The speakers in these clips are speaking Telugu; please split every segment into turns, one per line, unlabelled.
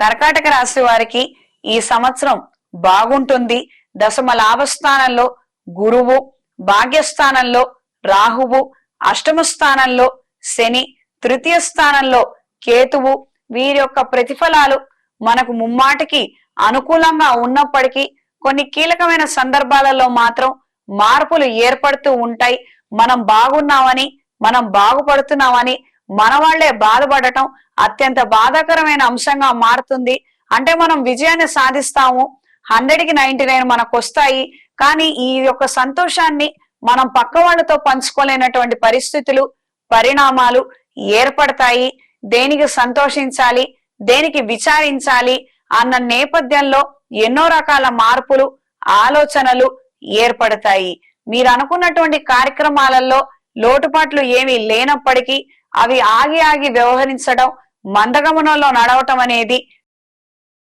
కర్కాటక రాశి వారికి ఈ సంవత్సరం బాగుంటుంది. దశమ లాభస్థానంలో గురువు భాగ్యస్థానంలో రాహువు అష్టమ స్థానంలో శని తృతీయ స్థానంలో కేతువు. వీరి యొక్క ప్రతిఫలాలు మనకు ముమ్మాటికి అనుకూలంగా ఉన్నప్పటికీ కొన్ని కీలకమైన సందర్భాలలో మాత్రం మార్పులు ఏర్పడుతూ ఉంటాయి. మనం బాగున్నామని మనం బాగుపడుతున్నామని మన వాళ్ళే బాధపడటం అత్యంత బాధాకరమైన అంశంగా మారుతుంది. అంటే మనం విజయాన్ని సాధిస్తాము. హండ్రెడ్కి నైన్టీ నైన్ మనకు వస్తాయి. కానీ ఈ యొక్క సంతోషాన్ని మనం పక్క వాళ్ళతో పంచుకోలేనటువంటి పరిస్థితులు పరిణామాలు ఏర్పడతాయి. దేనికి సంతోషించాలి? దేనికి విచారించాలి? అన్న నేపథ్యంలో ఎన్నో రకాల మార్పులు ఆలోచనలు ఏర్పడతాయి. మీరు అనుకున్నటువంటి కార్యక్రమాలలో లోటుపాట్లు ఏమీ లేనప్పటికీ అవి ఆగి ఆగి వ్యవహరించడం మందగమనంలో నడవటం అనేది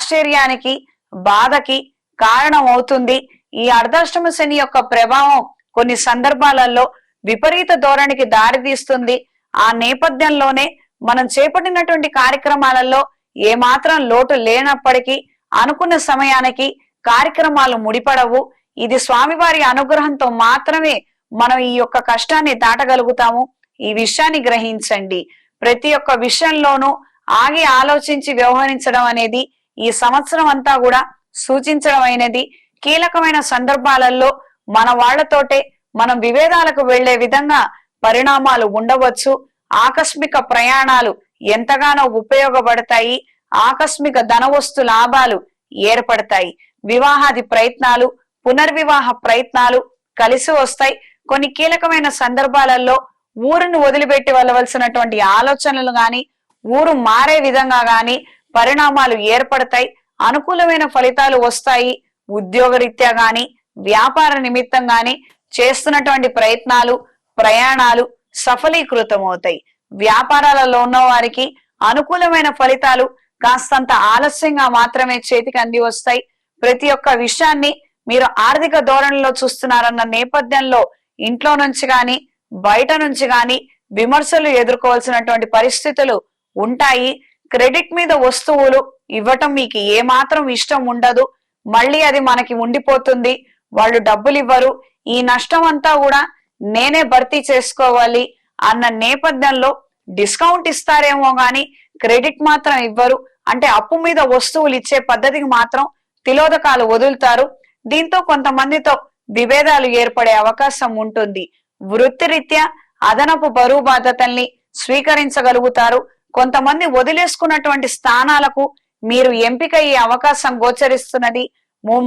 ఆశ్చర్యానికి బాధకి కారణం అవుతుంది ఈ అర్ధాష్టమ శని యొక్క ప్రభావం కొన్ని సందర్భాలలో విపరీత ధోరణికి దారితీస్తుంది. ఆ నేపథ్యంలోనే మనం చేపట్టినటువంటి కార్యక్రమాలలో ఏమాత్రం లోటు లేనప్పటికీ అనుకున్న సమయానికి కార్యక్రమాలు ముడిపడవు. ఇది స్వామివారి అనుగ్రహంతో మాత్రమే మనం ఈ యొక్క కష్టాన్ని దాటగలుగుతాము. ఈ విషయాన్ని గ్రహించండి. ప్రతి ఒక్క విషయంలోనూ ఆగి ఆలోచించి వ్యవహరించడం అనేది ఈ సంవత్సరం అంతా కూడా సూచించడం అయినది. కీలకమైన సందర్భాలలో మన వాళ్ళతోటే మనం విభేదాలకు వెళ్ళే విధంగా పరిణామాలు ఉండవచ్చు. ఆకస్మిక ప్రయాణాలు ఎంతగానో ఉపయోగపడతాయి. ఆకస్మిక ధనవస్తు లాభాలు ఏర్పడతాయి. వివాహాది ప్రయత్నాలు పునర్వివాహ ప్రయత్నాలు కలిసి వస్తాయి. కొన్ని కీలకమైన సందర్భాలలో ఊరును వదిలిపెట్టి వెళ్ళవలసినటువంటి ఆలోచనలు గాని ఊరు మారే విధంగా గాని పరిణామాలు ఏర్పడతాయి. అనుకూలమైన ఫలితాలు వస్తాయి. ఉద్యోగరీత్యా గాని వ్యాపార నిమిత్తం గాని చేస్తున్నటువంటి ప్రయత్నాలు ప్రయాణాలు సఫలీకృతమవుతాయి. వ్యాపారాలలో ఉన్న వారికి అనుకూలమైన ఫలితాలు కాస్తంత ఆలస్యంగా మాత్రమే చేతికి అంది వస్తాయి. ప్రతి ఒక్క విషయాన్ని మీరు ఆర్థిక ధోరణిలో చూస్తున్నారన్న నేపథ్యంలో ఇంట్లో నుంచి కానీ బయట నుంచి గాని విమర్శలు ఎదుర్కోవాల్సినటువంటి పరిస్థితులు ఉంటాయి. క్రెడిట్ మీద వస్తువులు ఇవ్వటం మీకు ఏమాత్రం ఇష్టం ఉండదు. మళ్ళీ అది మనకి ఉండిపోతుంది. వాళ్ళు డబ్బులు ఇవ్వరు. ఈ నష్టం అంతా కూడా నేనే భర్తీ చేసుకోవాలి అన్న నేపథ్యంలో డిస్కౌంట్ ఇస్తారేమో గాని క్రెడిట్ మాత్రం ఇవ్వరు. అంటే అప్పు మీద వస్తువులు ఇచ్చే పద్ధతికి మాత్రం తిలోదకాలు వదులుతారు. దీంతో కొంతమందితో విభేదాలు ఏర్పడే అవకాశం ఉంటుంది. వృత్తిరీత్యా అదనపు బరువు బాధ్యతల్ని స్వీకరించగలుగుతారు. కొంతమంది వదిలేసుకున్నటువంటి స్థానాలకు మీరు ఎంపిక అయ్యే అవకాశం గోచరిస్తున్నది.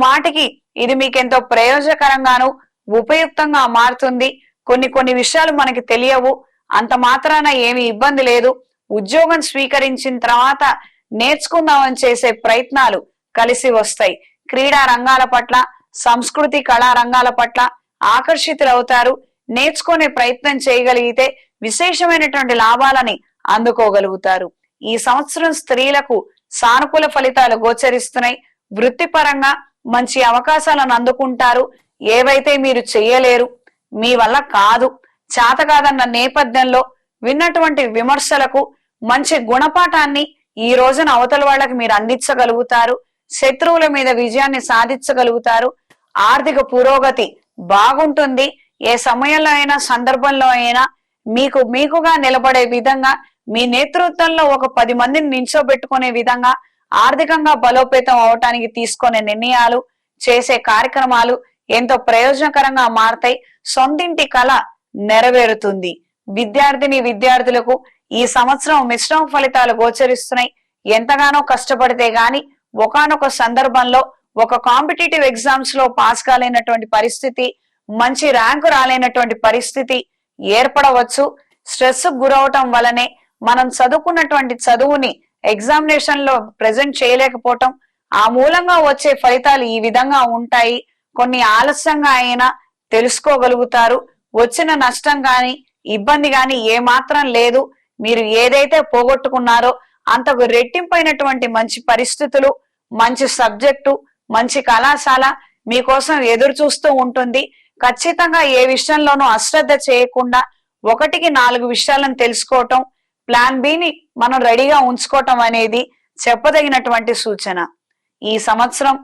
మాటికి ఇది మీకెంతో ప్రయోజకరంగాను ఉపయుక్తంగా మారుతుంది. కొన్ని కొన్ని విషయాలు మనకి తెలియవు. అంత మాత్రాన ఏమి ఇబ్బంది లేదు. ఉద్యోగం స్వీకరించిన తర్వాత నేర్చుకుందామని చేసే ప్రయత్నాలు కలిసి వస్తాయి. క్రీడా రంగాల పట్ల సంస్కృతి కళా రంగాల పట్ల ఆకర్షితులవుతారు. నేర్చుకునే ప్రయత్నం చేయగలిగితే విశేషమైనటువంటి లాభాలని అందుకోగలుగుతారు. ఈ సంవత్సరం స్త్రీలకు సానుకూల ఫలితాలు గోచరిస్తున్నాయి. వృత్తిపరంగా మంచి అవకాశాలను అందుకుంటారు. ఏవైతే మీరు చెయ్యలేరు మీ వల్ల కాదు చేత కాదన్న నేపథ్యంలో విన్నటువంటి విమర్శలకు మంచి గుణపాఠాన్ని ఈ రోజున అవతల వాళ్ళకి మీరు అందించగలుగుతారు. శత్రువుల మీద విజయాన్ని సాధించగలుగుతారు. ఆర్థిక పురోగతి బాగుంటుంది. ఏ సమయంలో అయినా సందర్భంలో అయినా మీకు మీకుగా నిలబడే విధంగా మీ నేతృత్వంలో ఒక పది మందిని నించోబెట్టుకునే విధంగా ఆర్థికంగా బలోపేతం అవటానికి తీసుకునే నిర్ణయాలు చేసే కార్యక్రమాలు ఎంతో ప్రయోజనకరంగా మారతాయి. సొంతింటి కళ నెరవేరుతుంది. విద్యార్థిని విద్యార్థులకు ఈ సంవత్సరం మిశ్రమ ఫలితాలు గోచరిస్తున్నాయి. ఎంతగానో కష్టపడితే గాని ఒకనొక సందర్భంలో ఒక కాంపిటేటివ్ ఎగ్జామ్స్లో పాస్ కాలేనటువంటి పరిస్థితి మంచి ర్యాంకు రాలేనటువంటి పరిస్థితి ఏర్పడవచ్చు. స్ట్రెస్ గురవటం వలనే మనం చదువుకున్నటువంటి చదువుని ఎగ్జామినేషన్లో ప్రజెంట్ చేయలేకపోవటం ఆ మూలంగా వచ్చే ఫలితాలు ఈ విధంగా ఉంటాయి. కొన్ని ఆలస్యంగా అయినా తెలుసుకోగలుగుతారు. వచ్చిన నష్టం గాని ఇబ్బంది గాని ఏమాత్రం లేదు. మీరు ఏదైతే పోగొట్టుకున్నారో అంతకు రెట్టింపైనటువంటి మంచి పరిస్థితులు మంచి సబ్జెక్టు మంచి కళాశాల మీకోసం ఎదురు చూస్తూ ఉంటుంది. ఖచ్చితంగా ఏ విషయంలోనూ అశ్రద్ధ చేయకుండా ఒకటికి నాలుగు విషయాలను తెలుసుకోవటం ప్లాన్ బిని మనం రెడీగా ఉంచుకోవటం అనేది చెప్పదగినటువంటి సూచన. ఈ సంవత్సరం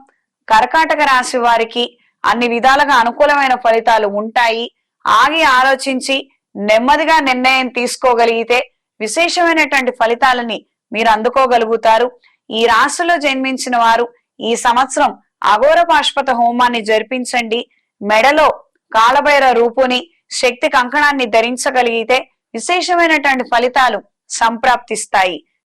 కర్కాటక రాశి వారికి అన్ని విధాలుగా అనుకూలమైన ఫలితాలు ఉంటాయి. ఆగి ఆలోచించి నెమ్మదిగా నిర్ణయం తీసుకోగలిగితే విశేషమైనటువంటి ఫలితాలని మీరు అందుకోగలుగుతారు. ఈ రాశిలో జన్మించిన వారు ఈ సంవత్సరం అఘోర పాష్పత హోమాన్ని జరిపించండి. మెడలో కాలభైర రూపుని శక్తి కంకణాన్ని ధరించగలిగితే విశేషమైనటువంటి ఫలితాలు సంప్రాప్తిస్తాయి.